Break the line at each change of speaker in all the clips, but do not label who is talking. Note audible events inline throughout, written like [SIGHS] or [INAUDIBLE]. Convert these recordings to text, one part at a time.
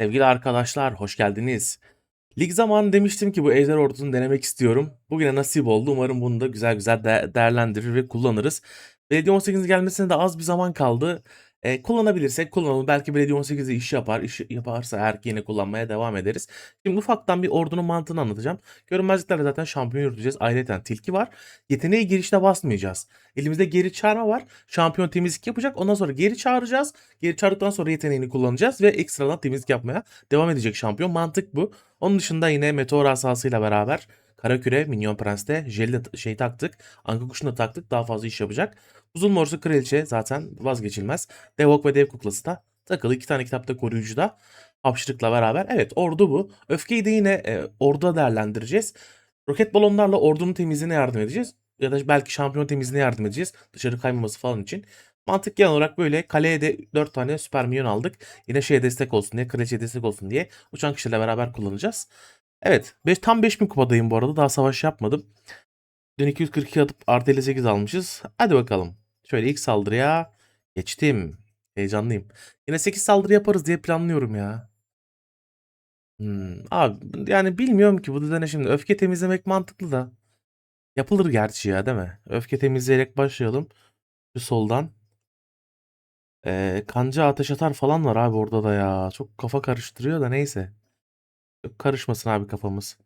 Sevgili arkadaşlar, hoş geldiniz. Lig zamanı demiştim ki bu Ejder Ordu'nu denemek istiyorum. Bugüne nasip oldu. Umarım bunu da güzel güzel de- değerlendirir ve kullanırız. Belediye 18'in gelmesine de az bir zaman kaldı. E, kullanabilirsek kullanalım. Belki Belediye 18'de iş yapar. İş yaparsa yine kullanmaya devam ederiz. Şimdi ufaktan bir ordunun mantığını anlatacağım. Görünmezliklerle zaten şampiyon yürüteceğiz. Ayrıca tilki var. Yeteneği girişte basmayacağız. Elimizde geri çağırma var. Şampiyon temizlik yapacak. Ondan sonra geri çağıracağız. Geri çağırdıktan sonra yeteneğini kullanacağız ve ekstradan temizlik yapmaya devam edecek şampiyon. Mantık bu. Onun dışında yine meteor asasıyla beraber Karaküre, Minyon Prens'te jelly de şey taktık. Anka kuşunu da taktık. Daha fazla iş yapacak. Uzun morsu kraliçe zaten vazgeçilmez. Devok ve dev kuklası da takılı. iki tane kitapta koruyucu da. Hapşırıkla beraber. Evet ordu bu. Öfkeyi de yine e, orduda değerlendireceğiz. Roket balonlarla ordunun temizliğine yardım edeceğiz. Ya da belki şampiyon temizliğine yardım edeceğiz. Dışarı kaymaması falan için. Mantık genel olarak böyle. Kaleye de 4 tane süper minyon aldık. Yine şeye destek olsun diye, kraliçeye destek olsun diye uçan kişiyle beraber kullanacağız. Evet, beş, tam 5000 kupadayım bu arada. Daha savaş yapmadım. Dün 242 atıp artı 58 almışız. Hadi bakalım. Şöyle ilk saldırıya geçtim. Heyecanlıyım. Yine 8 saldırı yaparız diye planlıyorum ya. Hmm, abi yani bilmiyorum ki bu düzene şimdi öfke temizlemek mantıklı da. Yapılır gerçi ya değil mi? Öfke temizleyerek başlayalım. Şu soldan. Ee, kanca ateş atar falan var abi orada da ya. Çok kafa karıştırıyor da neyse. Karışmasın abi kafamız.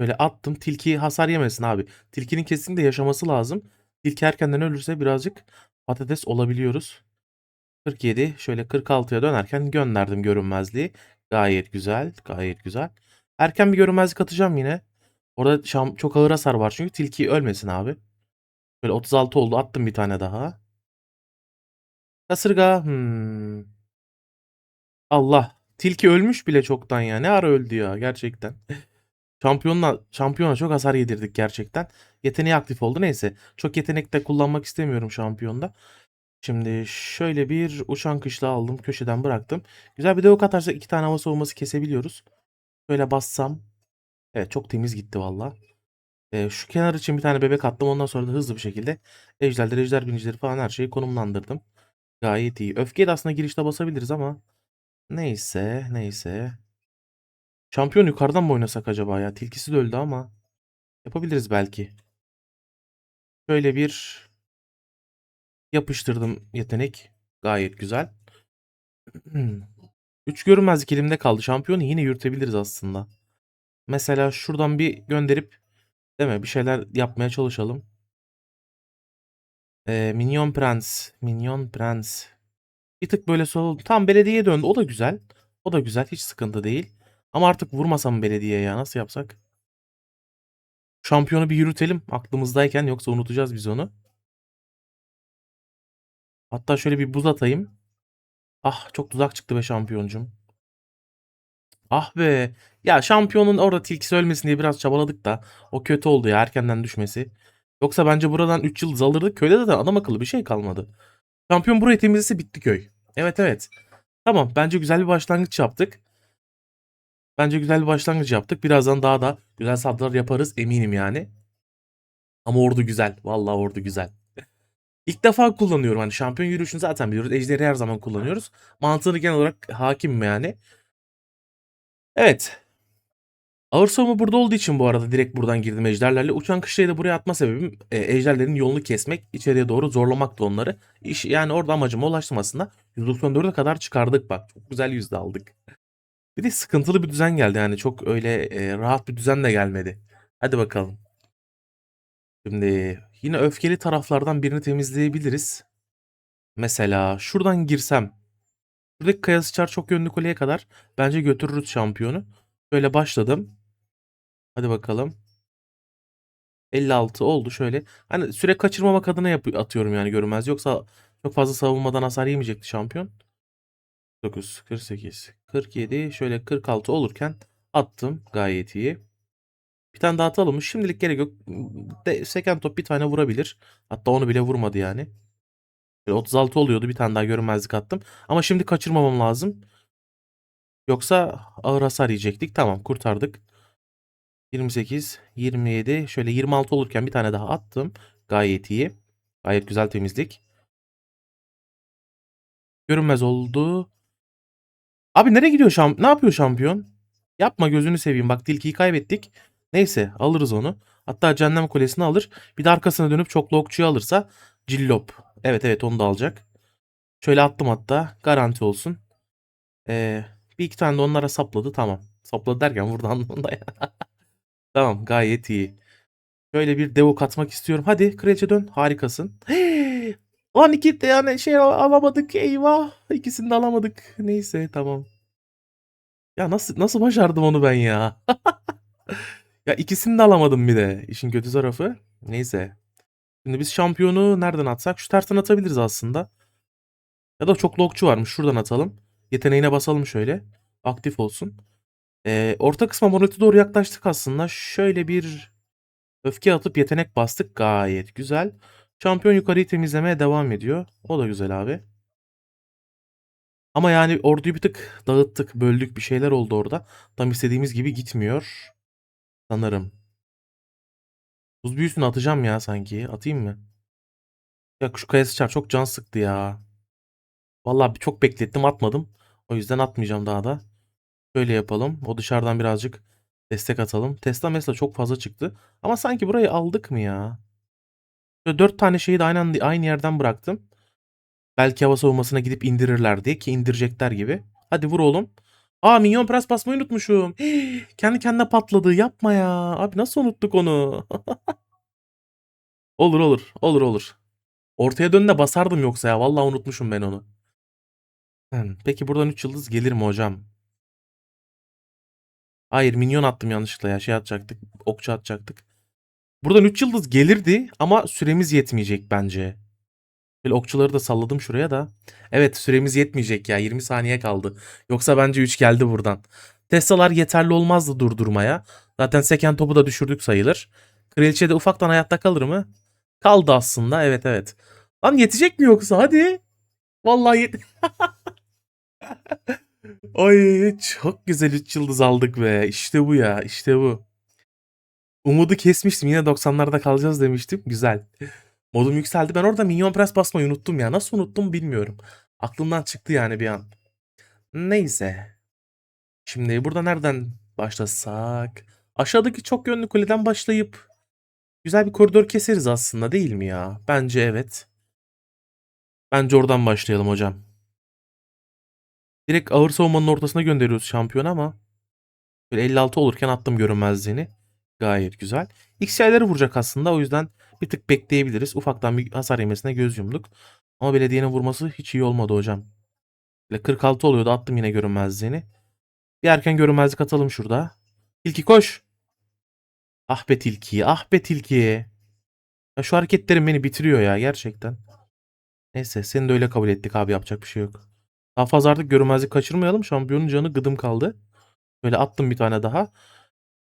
Böyle attım. Tilki hasar yemesin abi. Tilkinin kesinlikle yaşaması lazım. Tilki erkenden ölürse birazcık patates olabiliyoruz. 47. Şöyle 46'ya dönerken gönderdim görünmezliği. Gayet güzel. Gayet güzel. Erken bir görünmezlik atacağım yine. Orada şam, çok ağır hasar var çünkü tilki ölmesin abi. Böyle 36 oldu. Attım bir tane daha. Kasırga. Hmm. Allah. Tilki ölmüş bile çoktan ya. Ne ara öldü ya gerçekten. [LAUGHS] Şampiyonla, şampiyona çok hasar yedirdik gerçekten. Yeteneği aktif oldu. Neyse. Çok yetenek de kullanmak istemiyorum şampiyonda. Şimdi şöyle bir uçan kışla aldım. Köşeden bıraktım. Güzel bir de ok atarsak iki tane hava savunması kesebiliyoruz. Böyle bassam. Evet çok temiz gitti valla. Ee, şu kenar için bir tane bebek attım. Ondan sonra da hızlı bir şekilde ejderler, ejder binicileri falan her şeyi konumlandırdım. Gayet iyi. Öfkeyi de aslında girişte basabiliriz ama neyse neyse. Şampiyon yukarıdan mı oynasak acaba ya? Tilkisi de öldü ama yapabiliriz belki. Şöyle bir yapıştırdım yetenek. Gayet güzel. [CLEARS THROAT] 3 görünmezlik elimde kaldı. Şampiyonu yine yürütebiliriz aslında. Mesela şuradan bir gönderip değil mi? Bir şeyler yapmaya çalışalım. Ee, Minyon Prens. Minyon Prens. Bir tık böyle sol. Tam belediyeye döndü. O da güzel. O da güzel. Hiç sıkıntı değil. Ama artık vurmasam belediyeye ya. Nasıl yapsak? Şampiyonu bir yürütelim aklımızdayken yoksa unutacağız biz onu. Hatta şöyle bir buz atayım. Ah çok tuzak çıktı be şampiyoncum. Ah be. Ya şampiyonun orada tilkisi ölmesin diye biraz çabaladık da o kötü oldu ya erkenden düşmesi. Yoksa bence buradan 3 yıldız alırdık. Köyde de adam akıllı bir şey kalmadı. Şampiyon burayı temizlese bitti köy. Evet evet. Tamam bence güzel bir başlangıç yaptık. Bence güzel bir başlangıç yaptık. Birazdan daha da güzel saldırılar yaparız eminim yani. Ama ordu güzel. Vallahi ordu güzel. İlk defa kullanıyorum. Hani şampiyon yürüyüşünü zaten biliyoruz. Ejderi her zaman kullanıyoruz. Mantığını genel olarak hakimim yani. Evet. Ağır savunma burada olduğu için bu arada direkt buradan girdim ejderlerle. Uçan kışlayı da buraya atma sebebim e, ejderlerin yolunu kesmek, içeriye doğru zorlamak da onları. İş, yani orada amacıma ulaştım aslında. 194'e kadar çıkardık bak. Çok güzel yüzde aldık. Bir de sıkıntılı bir düzen geldi yani çok öyle e, rahat bir düzen de gelmedi. Hadi bakalım. Şimdi yine öfkeli taraflardan birini temizleyebiliriz. Mesela şuradan girsem. Şuradaki kaya sıçar çok yönlü kuleye kadar bence götürürüz şampiyonu. Böyle başladım. Hadi bakalım. 56 oldu şöyle. Hani süre kaçırmamak adına yap atıyorum yani görünmez. Yoksa çok fazla savunmadan hasar yemeyecekti şampiyon. 9, 48, 47 şöyle 46 olurken attım. Gayet iyi. Bir tane daha atalım? Şimdilik gerek yok. De, seken top bir tane vurabilir. Hatta onu bile vurmadı yani. Böyle 36 oluyordu. Bir tane daha görünmezlik attım. Ama şimdi kaçırmamam lazım. Yoksa ağır hasar yiyecektik. Tamam kurtardık. 28, 27. Şöyle 26 olurken bir tane daha attım. Gayet iyi. Gayet güzel temizlik. Görünmez oldu. Abi nereye gidiyor şamp? Ne yapıyor şampiyon? Yapma gözünü seveyim. Bak tilkiyi kaybettik. Neyse alırız onu. Hatta cehennem kulesini alır. Bir de arkasına dönüp çoklu okçuyu alırsa cillop. Evet evet onu da alacak. Şöyle attım hatta. Garanti olsun. Ee, bir iki tane de onlara sapladı. Tamam. Sapladı derken vurdu anlamında [LAUGHS] ya. tamam gayet iyi. Şöyle bir devok atmak istiyorum. Hadi kraliçe dön. Harikasın. Lan iki de yani şey alamadık. Eyvah. İkisini de alamadık. Neyse tamam. Ya nasıl nasıl başardım onu ben ya? [LAUGHS] ya ikisini de alamadım bir de. İşin kötü tarafı. Neyse. Şimdi biz şampiyonu nereden atsak? Şu tersten atabiliriz aslında. Ya da çok okçu varmış. Şuradan atalım. Yeteneğine basalım şöyle. Aktif olsun. Ee, orta kısma monolite doğru yaklaştık aslında. Şöyle bir öfke atıp yetenek bastık. Gayet güzel. Şampiyon yukarıyı temizlemeye devam ediyor. O da güzel abi. Ama yani orduyu bir tık dağıttık, böldük bir şeyler oldu orada. Tam istediğimiz gibi gitmiyor. Sanırım. Buz büyüsünü atacağım ya sanki. Atayım mı? Ya şu kaya sıçar çok can sıktı ya. Vallahi çok beklettim atmadım. O yüzden atmayacağım daha da. Şöyle yapalım. O dışarıdan birazcık destek atalım. Tesla mesela çok fazla çıktı. Ama sanki burayı aldık mı ya? Böyle dört tane şeyi de aynı, anda- aynı yerden bıraktım. Belki hava savunmasına gidip indirirler diye ki indirecekler gibi. Hadi vur oğlum. Aa minyon pres basmayı unutmuşum. [GASPS] Kendi kendine patladı. Yapma ya. Abi nasıl unuttuk onu? [LAUGHS] olur olur. Olur olur. Ortaya dön de basardım yoksa ya. Vallahi unutmuşum ben onu. Hmm, Peki buradan 3 yıldız gelir mi hocam? Hayır minyon attım yanlışlıkla ya. Şey atacaktık. Okçu atacaktık. Buradan 3 yıldız gelirdi ama süremiz yetmeyecek bence. Böyle okçuları da salladım şuraya da. Evet süremiz yetmeyecek ya. 20 saniye kaldı. Yoksa bence 3 geldi buradan. Tesla'lar yeterli olmazdı durdurmaya. Zaten seken topu da düşürdük sayılır. Kraliçe de ufaktan hayatta kalır mı? Kaldı aslında. Evet evet. Lan yetecek mi yoksa? Hadi. Vallahi yet... [LAUGHS] Ay çok güzel 3 yıldız aldık be. İşte bu ya. işte bu. Umudu kesmiştim. Yine 90'larda kalacağız demiştim. Güzel. Modum yükseldi. Ben orada minyon pres basmayı unuttum ya. Nasıl unuttum bilmiyorum. Aklımdan çıktı yani bir an. Neyse. Şimdi burada nereden başlasak? Aşağıdaki çok yönlü kuleden başlayıp güzel bir koridor keseriz aslında değil mi ya? Bence evet. Bence oradan başlayalım hocam. Direkt ağır savunmanın ortasına gönderiyoruz şampiyon ama böyle 56 olurken attım görünmezliğini. Gayet güzel. X yayları vuracak aslında o yüzden bir tık bekleyebiliriz. Ufaktan bir hasar yemesine göz yumduk. Ama belediyenin vurması hiç iyi olmadı hocam. Böyle 46 oluyordu attım yine görünmezliğini. Bir erken görünmezlik atalım şurada. Tilki koş. Ah be tilki ah be tilki. Ya şu hareketlerim beni bitiriyor ya gerçekten. Neyse seni de öyle kabul ettik abi yapacak bir şey yok. Daha fazla artık görünmezlik kaçırmayalım. Şampiyonun canı gıdım kaldı. Böyle attım bir tane daha.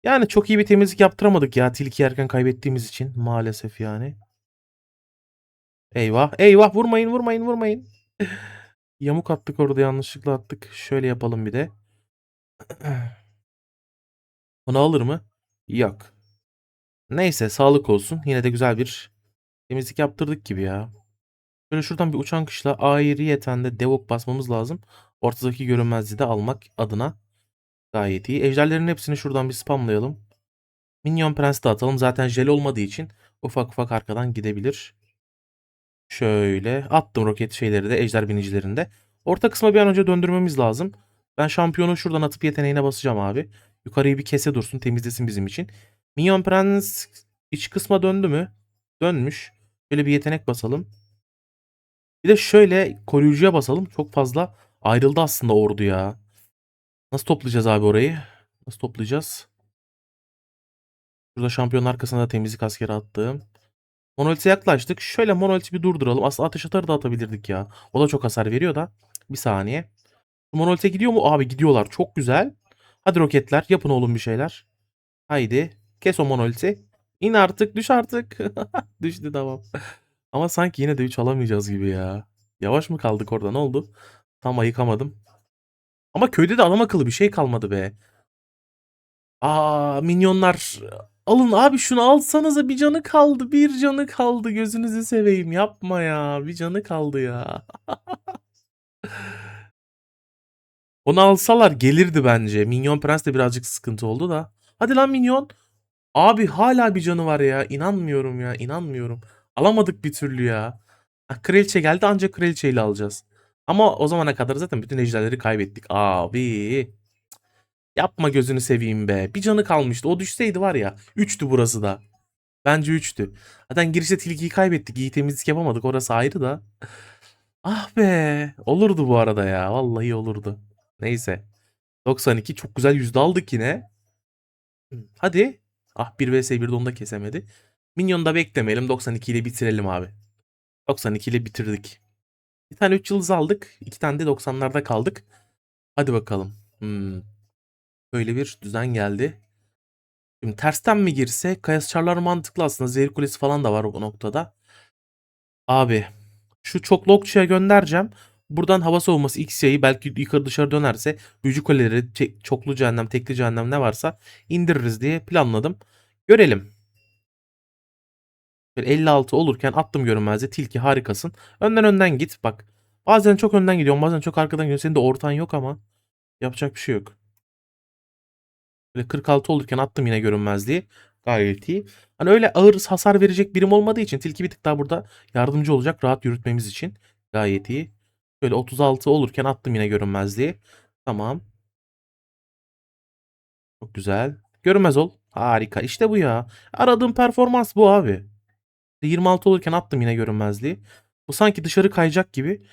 Yani çok iyi bir temizlik yaptıramadık ya tilki erken kaybettiğimiz için maalesef yani. Eyvah eyvah vurmayın vurmayın vurmayın. [LAUGHS] Yamuk attık orada yanlışlıkla attık. Şöyle yapalım bir de. [CLEARS THROAT] Bunu alır mı? Yok. Neyse sağlık olsun. Yine de güzel bir temizlik yaptırdık gibi ya. Şöyle şuradan bir uçan kışla ayrıyeten de devok basmamız lazım. Ortadaki görünmezliği de almak adına gayet iyi. Ejderlerin hepsini şuradan bir spamlayalım. Minyon Prens de atalım. Zaten jel olmadığı için ufak ufak arkadan gidebilir. Şöyle attım roket şeyleri de ejder binicilerinde. Orta kısma bir an önce döndürmemiz lazım. Ben şampiyonu şuradan atıp yeteneğine basacağım abi. Yukarıyı bir kese dursun temizlesin bizim için. Minyon Prens iç kısma döndü mü? Dönmüş. Şöyle bir yetenek basalım. Bir de şöyle koruyucuya basalım. Çok fazla ayrıldı aslında ordu ya. Nasıl toplayacağız abi orayı? Nasıl toplayacağız? Burada şampiyonun arkasına da temizlik askeri attım. Monolith'e yaklaştık. Şöyle Monolith'i bir durduralım. Aslında ateş atarı da atabilirdik ya. O da çok hasar veriyor da. Bir saniye. Monolith'e gidiyor mu? Abi gidiyorlar. Çok güzel. Hadi roketler. Yapın oğlum bir şeyler. Haydi. Kes o Monolith'i. İn artık. Düş artık. [LAUGHS] Düştü tamam. Ama sanki yine de 3 alamayacağız gibi ya. Yavaş mı kaldık orada? Ne oldu? Tam ayıkamadım. Ama köyde de adam akıllı bir şey kalmadı be. Aa minyonlar alın abi şunu alsanıza bir canı kaldı. Bir canı kaldı gözünüzü seveyim yapma ya. Bir canı kaldı ya. [LAUGHS] Onu alsalar gelirdi bence. Minyon Prens de birazcık sıkıntı oldu da. Hadi lan Minyon. Abi hala bir canı var ya. İnanmıyorum ya. inanmıyorum. Alamadık bir türlü ya. Kraliçe geldi ancak kraliçeyle alacağız. Ama o zamana kadar zaten bütün ejderleri kaybettik. Abi. Yapma gözünü seveyim be. Bir canı kalmıştı. O düşseydi var ya. Üçtü burası da. Bence üçtü. Zaten girişte tilkiyi kaybettik. İyi temizlik yapamadık. Orası ayrı da. Ah be. Olurdu bu arada ya. Vallahi olurdu. Neyse. 92 çok güzel yüzde aldık yine. Hadi. Ah 1 vs 1'de onu da kesemedi. Minyonu da beklemeyelim. 92 ile bitirelim abi. 92 ile bitirdik. Bir tane 3 yıldız aldık. iki tane de 90'larda kaldık. Hadi bakalım. Hmm. Böyle bir düzen geldi. Şimdi tersten mi girse Kayas Çarlar mantıklı aslında. Zehir Kulesi falan da var o noktada. Abi şu çok Lokçu'ya göndereceğim. Buradan hava savunması X'ya'yı belki yukarı dışarı dönerse büyücü kuleleri, çoklu cehennem, tekli cehennem ne varsa indiririz diye planladım. Görelim. Böyle 56 olurken attım görünmezde. Tilki harikasın. Önden önden git bak. Bazen çok önden gidiyorum bazen çok arkadan gidiyorum. Senin de ortan yok ama yapacak bir şey yok. Böyle 46 olurken attım yine görünmezliği. Gayet iyi. Hani öyle ağır hasar verecek birim olmadığı için tilki bir tık daha burada yardımcı olacak rahat yürütmemiz için. Gayet iyi. Böyle 36 olurken attım yine görünmezliği. Tamam. Çok güzel. Görünmez ol. Harika. İşte bu ya. Aradığım performans bu abi. 26 olurken attım yine görünmezliği. Bu sanki dışarı kayacak gibi.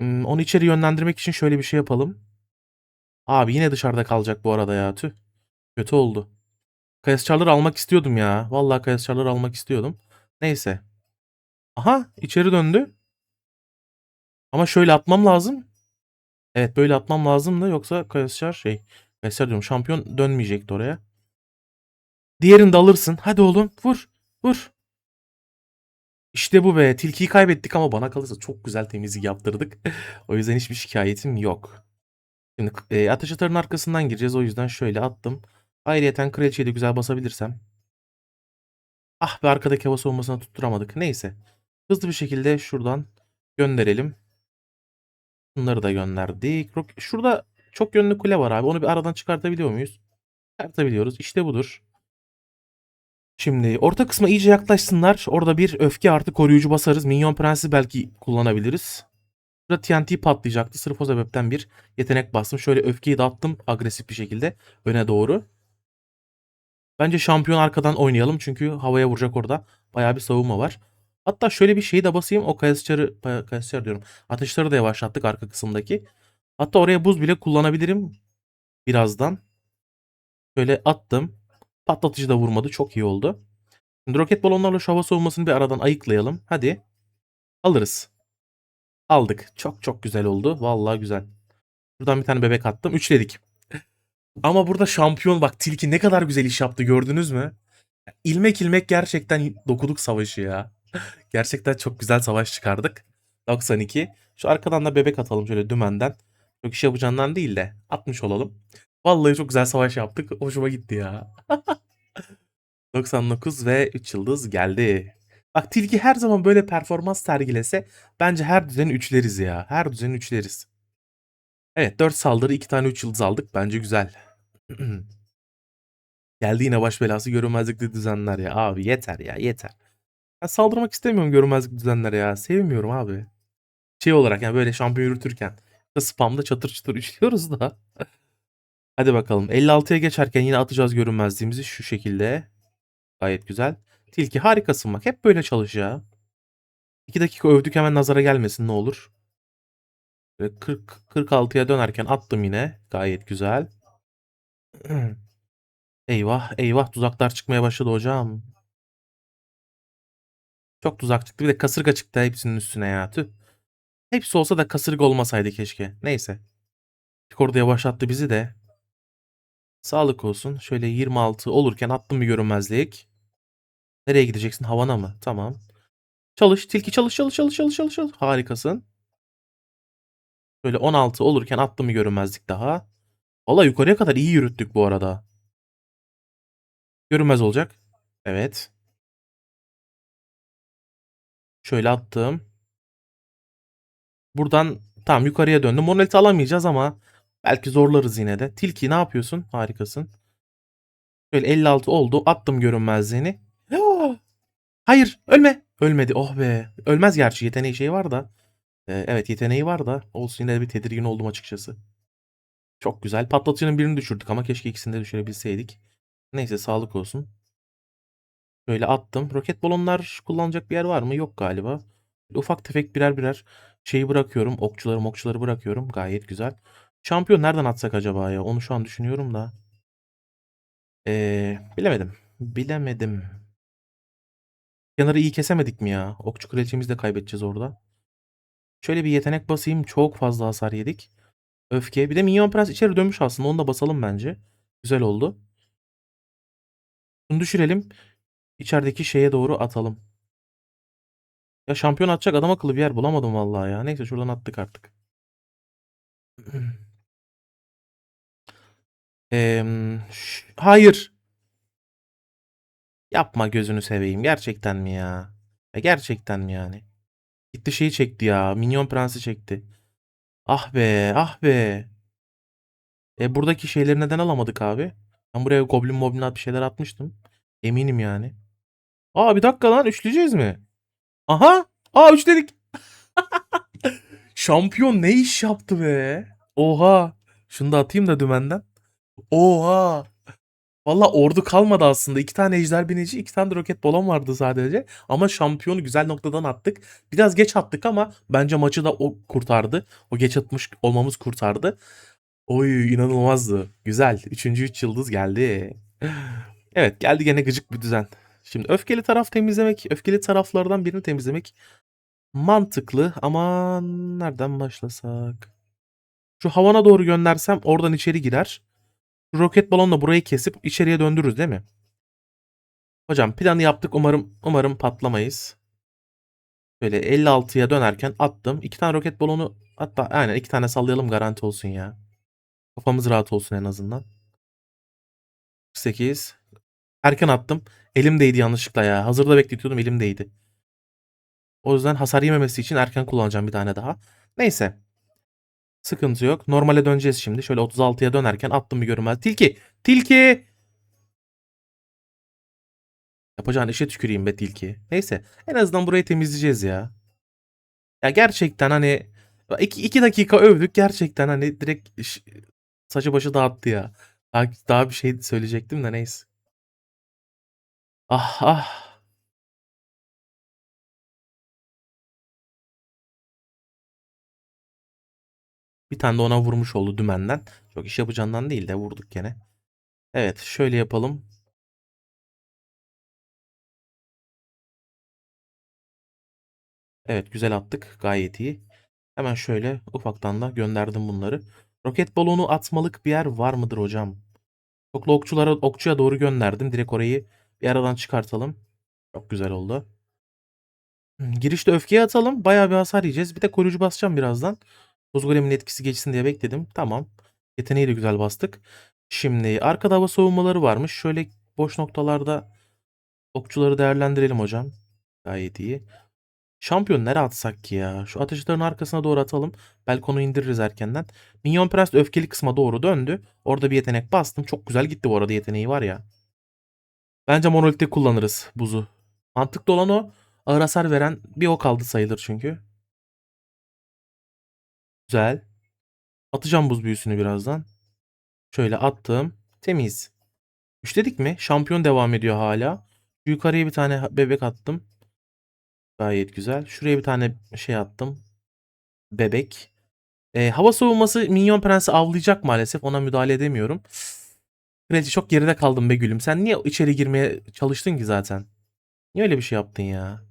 Hmm, onu içeri yönlendirmek için şöyle bir şey yapalım. Abi yine dışarıda kalacak bu arada ya. Tüh. Kötü oldu. Kayasçarları almak istiyordum ya. Vallahi kayasçarları almak istiyordum. Neyse. Aha içeri döndü. Ama şöyle atmam lazım. Evet böyle atmam lazım da yoksa kayasçar şey. Kayasçar diyorum şampiyon dönmeyecekti oraya. Diğerini de alırsın. Hadi oğlum vur. Vur. İşte bu be. Tilkiyi kaybettik ama bana kalırsa çok güzel temizlik yaptırdık. [LAUGHS] o yüzden hiçbir şikayetim yok. Şimdi e, ateş atarın arkasından gireceğiz. O yüzden şöyle attım. Ayrıyeten kraliçeyi de güzel basabilirsem. Ah be arkadaki hava soğumasına tutturamadık. Neyse. Hızlı bir şekilde şuradan gönderelim. Bunları da gönderdik. Şurada çok yönlü kule var abi. Onu bir aradan çıkartabiliyor muyuz? Çıkartabiliyoruz. İşte budur. Şimdi orta kısma iyice yaklaşsınlar. Orada bir öfke artı koruyucu basarız. Minyon prensi belki kullanabiliriz. Burada TNT patlayacaktı. Sırf o sebepten bir yetenek bastım. Şöyle öfkeyi dağıttım agresif bir şekilde öne doğru. Bence şampiyon arkadan oynayalım çünkü havaya vuracak orada. Bayağı bir savunma var. Hatta şöyle bir şeyi de basayım. O kayasçarı, kayasçar diyorum. Ateşleri de yavaşlattık arka kısımdaki. Hatta oraya buz bile kullanabilirim. Birazdan. Şöyle attım. Patlatıcı da vurmadı. Çok iyi oldu. Şimdi roket balonlarla şu hava soğumasını bir aradan ayıklayalım. Hadi. Alırız. Aldık. Çok çok güzel oldu. Vallahi güzel. Buradan bir tane bebek attım. Üçledik. [LAUGHS] Ama burada şampiyon bak Tilki ne kadar güzel iş yaptı gördünüz mü? İlmek ilmek gerçekten dokuduk savaşı ya. [LAUGHS] gerçekten çok güzel savaş çıkardık. 92. Şu arkadan da bebek atalım şöyle dümenden. Çok iş yapacağından değil de atmış olalım. Vallahi çok güzel savaş yaptık. Hoşuma gitti ya. [LAUGHS] 99 ve 3 yıldız geldi. Bak Tilki her zaman böyle performans sergilese bence her düzeni üçleriz ya. Her düzeni üçleriz. Evet 4 saldırı 2 tane 3 yıldız aldık. Bence güzel. [CLEARS THROAT] Geldi yine baş belası görünmezlikli düzenler ya. Abi yeter ya yeter. Ben saldırmak istemiyorum görünmezlik düzenlere ya. Sevmiyorum abi. Şey olarak yani böyle şampiyon yürütürken. Spamda çatır çatır üçlüyoruz [LAUGHS] da. Hadi bakalım. 56'ya geçerken yine atacağız görünmezliğimizi şu şekilde. Gayet güzel. Tilki harikasın bak. Hep böyle çalış ya. 2 dakika övdük hemen nazara gelmesin ne olur. Böyle 40 46'ya dönerken attım yine. Gayet güzel. [CLEARS THROAT] Eyvah eyvah tuzaklar çıkmaya başladı hocam. Çok tuzak çıktı. Bir de kasırga çıktı hepsinin üstüne ya. Tüh. Hepsi olsa da kasırga olmasaydı keşke. Neyse. Orada yavaşlattı bizi de. Sağlık olsun. Şöyle 26 olurken attım bir görünmezlik. Nereye gideceksin? Havana mı? Tamam. Çalış. Tilki çalış çalış çalış çalış çalış. Harikasın. Şöyle 16 olurken attım bir görünmezlik daha. Valla yukarıya kadar iyi yürüttük bu arada. Görünmez olacak. Evet. Şöyle attım. Buradan tam yukarıya döndüm. Monolith alamayacağız ama Belki zorlarız yine de. Tilki ne yapıyorsun? Harikasın. Şöyle 56 oldu. Attım görünmezliğini. Ya! Hayır ölme. Ölmedi. Oh be. Ölmez gerçi yeteneği şey var da. Ee, evet yeteneği var da. Olsun yine de bir tedirgin oldum açıkçası. Çok güzel. Patlatıcının birini düşürdük ama keşke ikisini de düşürebilseydik. Neyse sağlık olsun. Şöyle attım. Roket balonlar kullanacak bir yer var mı? Yok galiba. Ufak tefek birer birer şeyi bırakıyorum. Okçuları mokçuları bırakıyorum. Gayet güzel. Şampiyon nereden atsak acaba ya? Onu şu an düşünüyorum da. Ee, bilemedim. Bilemedim. Kenarı iyi kesemedik mi ya? Okçu kraliçemizi de kaybedeceğiz orada. Şöyle bir yetenek basayım. Çok fazla hasar yedik. Öfke. Bir de Minyon Prens içeri dönmüş aslında. Onu da basalım bence. Güzel oldu. Bunu düşürelim. İçerideki şeye doğru atalım. Ya şampiyon atacak adam akıllı bir yer bulamadım vallahi ya. Neyse şuradan attık artık. [CLEARS THROAT] Ş- hayır. Yapma gözünü seveyim. Gerçekten mi ya? Ya gerçekten mi yani? Gitti şeyi çekti ya. Minyon Prensi çekti. Ah be, ah be. E buradaki şeyleri neden alamadık abi? Ben buraya goblin moblin bir şeyler atmıştım. Eminim yani. Aa bir dakika lan üçleyeceğiz mi? Aha! Aa üçledik. [LAUGHS] Şampiyon ne iş yaptı be? Oha! Şunu da atayım da dümenden. Oha! Valla ordu kalmadı aslında. İki tane ejder binici, iki tane de roket balon vardı sadece. Ama şampiyonu güzel noktadan attık. Biraz geç attık ama bence maçı da o kurtardı. O geç atmış olmamız kurtardı. Oy inanılmazdı. Güzel. Üçüncü üç yıldız geldi. [SIGHS] Evet geldi gene gıcık bir düzen. Şimdi öfkeli taraf temizlemek, öfkeli taraflardan birini temizlemek mantıklı ama nereden başlasak? Şu havana doğru göndersem oradan içeri girer. Roket balonla burayı kesip içeriye döndürürüz değil mi? Hocam planı yaptık. Umarım umarım patlamayız. Böyle 56'ya dönerken attım. İki tane roket balonu hatta aynen iki tane sallayalım garanti olsun ya. Kafamız rahat olsun en azından. 48. Erken attım. Elimdeydi yanlışlıkla ya. Hazırda bekletiyordum elimdeydi. O yüzden hasar yememesi için erken kullanacağım bir tane daha. Neyse. Sıkıntı yok. Normale döneceğiz şimdi. Şöyle 36'ya dönerken attım bir görünmez. Tilki! Tilki! Yapacağın işe tüküreyim be tilki. Neyse. En azından burayı temizleyeceğiz ya. Ya gerçekten hani iki, iki dakika övdük. Gerçekten hani direkt saçı başı dağıttı ya. Daha, daha bir şey söyleyecektim de neyse. Ah ah. Bir tane de ona vurmuş oldu dümenden. Çok iş yapacağından değil de vurduk gene. Evet şöyle yapalım. Evet güzel attık. Gayet iyi. Hemen şöyle ufaktan da gönderdim bunları. Roket balonu atmalık bir yer var mıdır hocam? Çoklu okçulara, okçuya doğru gönderdim. Direkt orayı bir aradan çıkartalım. Çok güzel oldu. Girişte öfkeyi atalım. Bayağı bir hasar yiyeceğiz. Bir de koruyucu basacağım birazdan. Buz golemin etkisi geçsin diye bekledim. Tamam. Yeteneği de güzel bastık. Şimdi arkada hava savunmaları varmış. Şöyle boş noktalarda okçuları değerlendirelim hocam. Gayet iyi. Şampiyon nereye atsak ki ya? Şu ateşlerin arkasına doğru atalım. Belki onu indiririz erkenden. Minyon Prens öfkeli kısma doğru döndü. Orada bir yetenek bastım. Çok güzel gitti bu arada yeteneği var ya. Bence monolitte kullanırız buzu. Mantıklı olan o. Ağır hasar veren bir ok aldı sayılır çünkü. Güzel. Atacağım buz büyüsünü birazdan. Şöyle attım. Temiz. Üçledik mi? Şampiyon devam ediyor hala. Yukarıya bir tane bebek attım. Gayet güzel. Şuraya bir tane şey attım. Bebek. Ee, hava savunması Minyon Prens'i avlayacak maalesef. Ona müdahale edemiyorum. Kraliçe çok geride kaldım be gülüm. Sen niye içeri girmeye çalıştın ki zaten? Niye öyle bir şey yaptın ya?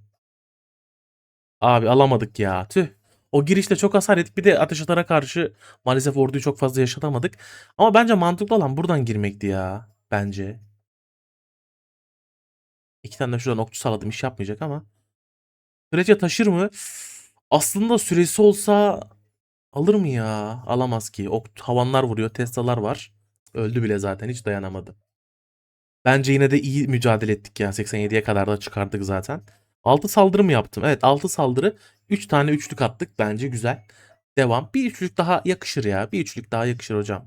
Abi alamadık ya. Tüh. O girişte çok hasar yedik. Bir de ateş atara karşı maalesef orduyu çok fazla yaşatamadık. Ama bence mantıklı olan buradan girmekti ya. Bence. İki tane de şuradan okçu saladım. iş yapmayacak ama. Kraliçe taşır mı? Aslında süresi olsa alır mı ya? Alamaz ki. Ok havanlar vuruyor. Teslalar var. Öldü bile zaten. Hiç dayanamadı. Bence yine de iyi mücadele ettik ya. 87'ye kadar da çıkardık zaten. 6 saldırı mı yaptım? Evet 6 saldırı. 3 tane üçlük attık. Bence güzel. Devam. Bir üçlük daha yakışır ya. Bir üçlük daha yakışır hocam.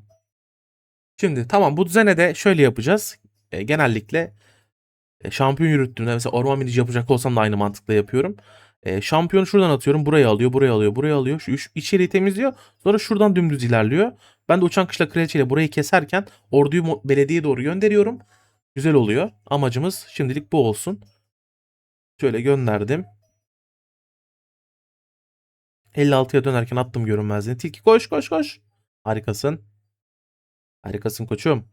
Şimdi tamam bu düzene de şöyle yapacağız. E, genellikle e, şampiyon yürüttüğümde mesela orman minici yapacak olsam da aynı mantıkla yapıyorum. E, şampiyonu şuradan atıyorum. Buraya alıyor, buraya alıyor, buraya alıyor. Şu içeriği temizliyor. Sonra şuradan dümdüz ilerliyor. Ben de uçan kışla kraliçeyle burayı keserken orduyu belediyeye doğru gönderiyorum. Güzel oluyor. Amacımız şimdilik bu olsun. Şöyle gönderdim. 56'ya dönerken attım görünmezliğini. Tilki koş koş koş. Harikasın. Harikasın koçum.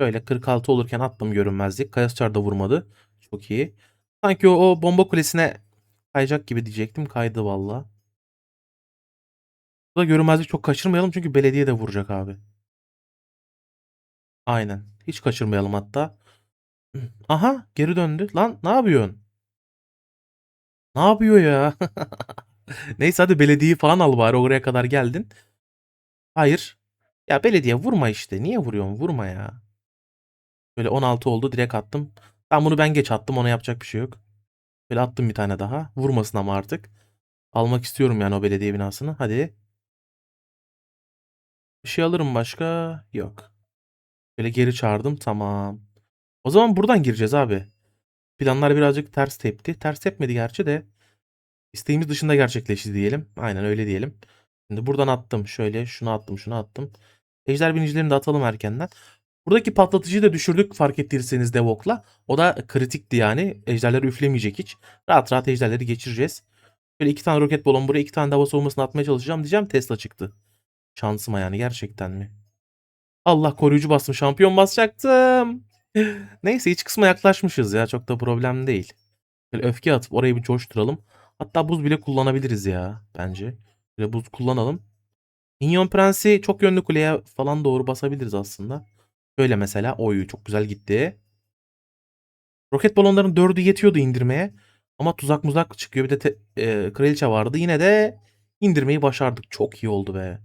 Şöyle 46 olurken attım görünmezlik. Kayasçar da vurmadı. Çok iyi. Sanki o, o bomba kulesine kayacak gibi diyecektim. Kaydı valla. Bu da görünmezlik çok kaçırmayalım çünkü belediye de vuracak abi. Aynen. Hiç kaçırmayalım hatta. Aha geri döndü. Lan ne yapıyorsun? Ne yapıyor ya? [LAUGHS] Neyse hadi belediyeyi falan al bari oraya kadar geldin. Hayır. Ya belediye vurma işte. Niye vuruyorsun? Vurma ya. Böyle 16 oldu direkt attım. Ben bunu ben geç attım ona yapacak bir şey yok. Böyle attım bir tane daha. Vurmasın ama artık. Almak istiyorum yani o belediye binasını. Hadi. Bir şey alırım başka? Yok. Böyle geri çağırdım. Tamam. O zaman buradan gireceğiz abi. Planlar birazcık ters tepti. Ters tepmedi gerçi de. İsteğimiz dışında gerçekleşti diyelim. Aynen öyle diyelim. Şimdi buradan attım. Şöyle şunu attım şunu attım. Ejder binicilerini de atalım erkenden. Buradaki patlatıcıyı da düşürdük fark ettiyseniz Devok'la. O da kritikti yani. Ejderleri üflemeyecek hiç. Rahat rahat ejderleri geçireceğiz. Böyle iki tane roket balon buraya iki tane de hava savunmasını atmaya çalışacağım diyeceğim. Tesla çıktı. Şansıma yani gerçekten mi? Allah koruyucu bastım. Şampiyon basacaktım. Neyse iç kısma yaklaşmışız ya. Çok da problem değil. Böyle öfke atıp orayı bir coşturalım. Hatta buz bile kullanabiliriz ya bence. Böyle buz kullanalım. Minyon Prensi çok yönlü kuleye falan doğru basabiliriz aslında. Böyle mesela. Oy çok güzel gitti. Roket balonların dördü yetiyordu indirmeye. Ama tuzak muzak çıkıyor. Bir de te- e, kraliçe vardı. Yine de indirmeyi başardık. Çok iyi oldu be.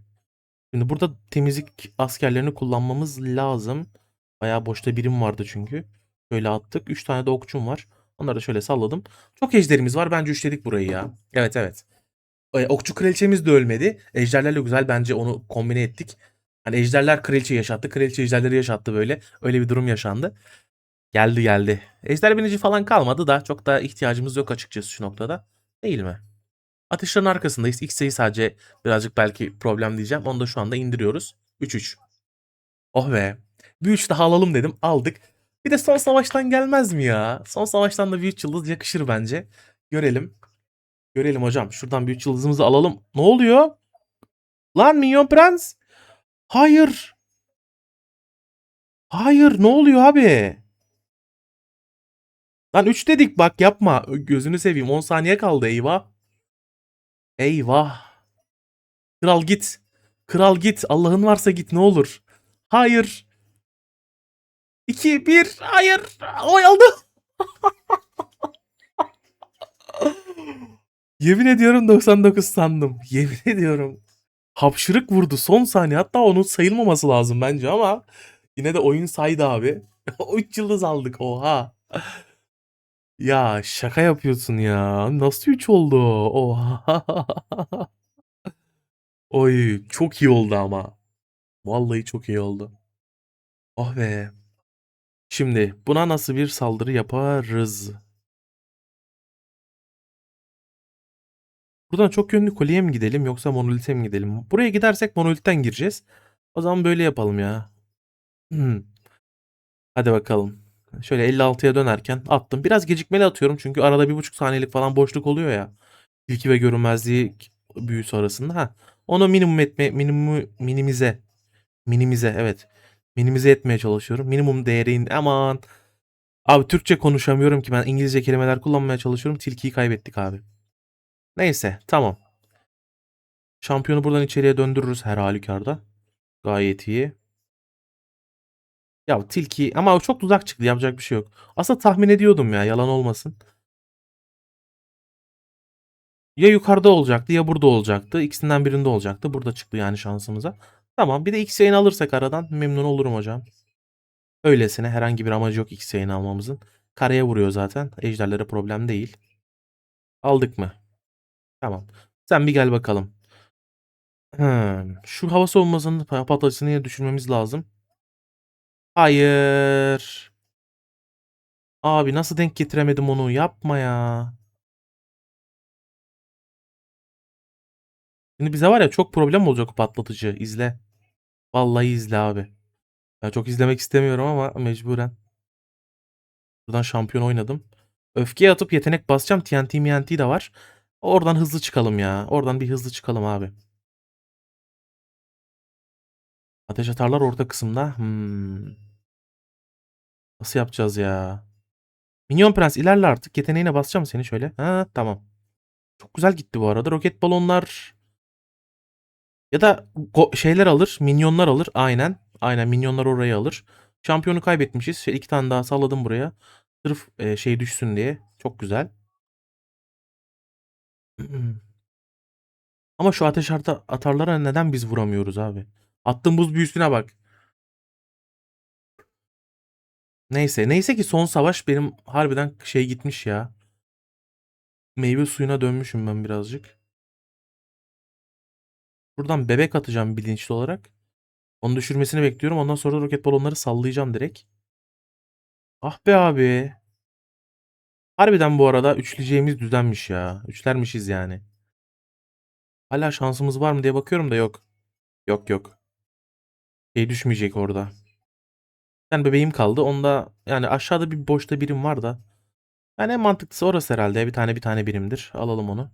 Şimdi burada temizlik askerlerini kullanmamız lazım. Bayağı boşta birim vardı çünkü. Şöyle attık. 3 tane de okçum var. Onları da şöyle salladım. Çok ejderimiz var. Bence üçledik burayı ya. Evet evet. E, okçu kraliçemiz de ölmedi. Ejderlerle güzel bence onu kombine ettik. Hani ejderler kraliçe yaşattı. Kraliçe ejderleri yaşattı böyle. Öyle bir durum yaşandı. Geldi geldi. Ejder binici falan kalmadı da çok da ihtiyacımız yok açıkçası şu noktada. Değil mi? Ateşlerin arkasındayız. X'yi sadece birazcık belki problem diyeceğim. Onu da şu anda indiriyoruz. 3-3. Oh be. Bir 3 daha alalım dedim. Aldık. Bir de son savaştan gelmez mi ya? Son savaştan da bir 3 yıldız yakışır bence. Görelim. Görelim hocam. Şuradan bir 3 yıldızımızı alalım. Ne oluyor? Lan Minyon Prens. Hayır. Hayır ne oluyor abi? Lan 3 dedik bak yapma. Gözünü seveyim 10 saniye kaldı eyvah. Eyvah. Kral git. Kral git. Allah'ın varsa git ne olur. Hayır. 2 1 hayır. Oy aldı. Yemin ediyorum 99 sandım. Yemin ediyorum. Hapşırık vurdu son saniye. Hatta onun sayılmaması lazım bence ama yine de oyun saydı abi. [LAUGHS] 3 yıldız aldık. Oha. Ya şaka yapıyorsun ya. Nasıl 3 oldu? Oha. Oy çok iyi oldu ama. Vallahi çok iyi oldu. Oh be. Şimdi buna nasıl bir saldırı yaparız? Buradan çok yönlü kuleye mi gidelim yoksa monolite mi gidelim? Buraya gidersek monolitten gireceğiz. O zaman böyle yapalım ya. Hmm. Hadi bakalım. Şöyle 56'ya dönerken attım. Biraz gecikmeli atıyorum çünkü arada bir buçuk saniyelik falan boşluk oluyor ya. İlki ve görünmezliği büyüsü arasında. Ha. Onu minimum etme, minimum, minimize. Minimize evet. Minimize etmeye çalışıyorum. Minimum değerin aman. Abi Türkçe konuşamıyorum ki ben İngilizce kelimeler kullanmaya çalışıyorum. Tilkiyi kaybettik abi. Neyse tamam. Şampiyonu buradan içeriye döndürürüz her halükarda. Gayet iyi. Ya tilki ama o çok uzak çıktı yapacak bir şey yok. Aslında tahmin ediyordum ya yalan olmasın. Ya yukarıda olacaktı ya burada olacaktı. İkisinden birinde olacaktı. Burada çıktı yani şansımıza. Tamam bir de X yayın alırsak aradan memnun olurum hocam. Öylesine herhangi bir amacı yok X yayın almamızın. Kareye vuruyor zaten. Ejderlere problem değil. Aldık mı? Tamam. Sen bir gel bakalım. Hımm. Şu hava savunmasının pa patlatıcısını düşürmemiz lazım. Hayır. Abi nasıl denk getiremedim onu? Yapma ya. Şimdi bize var ya çok problem olacak patlatıcı. İzle. Vallahi izle abi. Ya çok izlemek istemiyorum ama mecburen. Buradan şampiyon oynadım. Öfkeye atıp yetenek basacağım. TNT MNT de var. Oradan hızlı çıkalım ya. Oradan bir hızlı çıkalım abi. Ateş atarlar orta kısımda. Hmm. Nasıl yapacağız ya? Minyon Prens ilerle artık. Yeteneğine basacağım seni şöyle. Ha tamam. Çok güzel gitti bu arada. Roket balonlar ya da şeyler alır. Minyonlar alır. Aynen. Aynen minyonlar orayı alır. Şampiyonu kaybetmişiz. Şey, iki tane daha salladım buraya. Sırf e, şey düşsün diye. Çok güzel. [CLEARS THROAT] Ama şu ateş ata- atarlara neden biz vuramıyoruz abi? Attığım buz büyüsüne bak. Neyse. Neyse ki son savaş benim harbiden şey gitmiş ya. Meyve suyuna dönmüşüm ben birazcık. Buradan bebek atacağım bilinçli olarak. Onu düşürmesini bekliyorum. Ondan sonra roket balonları sallayacağım direkt. Ah be abi. Harbiden bu arada üçleyeceğimiz düzenmiş ya. Üçlermişiz yani. Hala şansımız var mı diye bakıyorum da yok. Yok yok. Şey düşmeyecek orada. Bir tane bebeğim kaldı. Onda yani aşağıda bir boşta birim var da. Yani en mantıklısı orası herhalde. Bir tane bir tane birimdir. Alalım onu.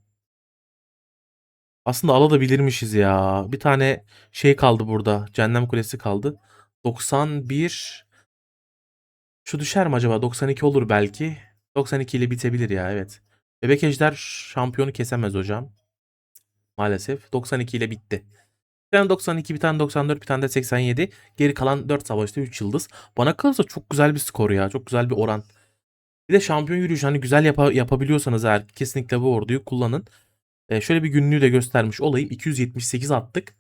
Aslında alabilirmişiz ya. Bir tane şey kaldı burada. Cehennem Kulesi kaldı. 91 Şu düşer mi acaba? 92 olur belki. 92 ile bitebilir ya evet. Bebek Ejder şampiyonu kesemez hocam. Maalesef. 92 ile bitti. Bir tane 92, bir tane 94, bir tane de 87. Geri kalan 4 savaşta 3 yıldız. Bana kalırsa çok güzel bir skor ya. Çok güzel bir oran. Bir de şampiyon yürüyüşü hani güzel yapa- yapabiliyorsanız eğer kesinlikle bu orduyu kullanın. Ee, şöyle bir günlüğü de göstermiş olayım. 278 attık.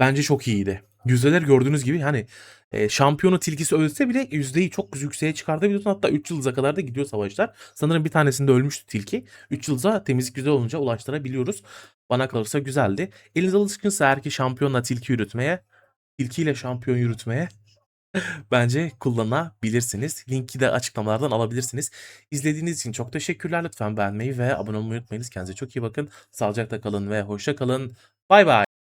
Bence çok iyiydi. Yüzdeler gördüğünüz gibi hani e, şampiyonu tilkisi ölse bile yüzdeyi çok yükseğe çıkartabiliyorsun. Hatta 3 yıldıza kadar da gidiyor savaşlar. Sanırım bir tanesinde ölmüştü tilki. 3 yıldıza temizlik güzel olunca ulaştırabiliyoruz. Bana kalırsa güzeldi. Eliniz alışkınsa eğer ki şampiyonla tilki yürütmeye, tilkiyle şampiyon yürütmeye [LAUGHS] bence kullanabilirsiniz. Linki de açıklamalardan alabilirsiniz. İzlediğiniz için çok teşekkürler. Lütfen beğenmeyi ve abone olmayı unutmayınız. Kendinize çok iyi bakın. Sağlıcakla kalın ve hoşça kalın. Bay bay.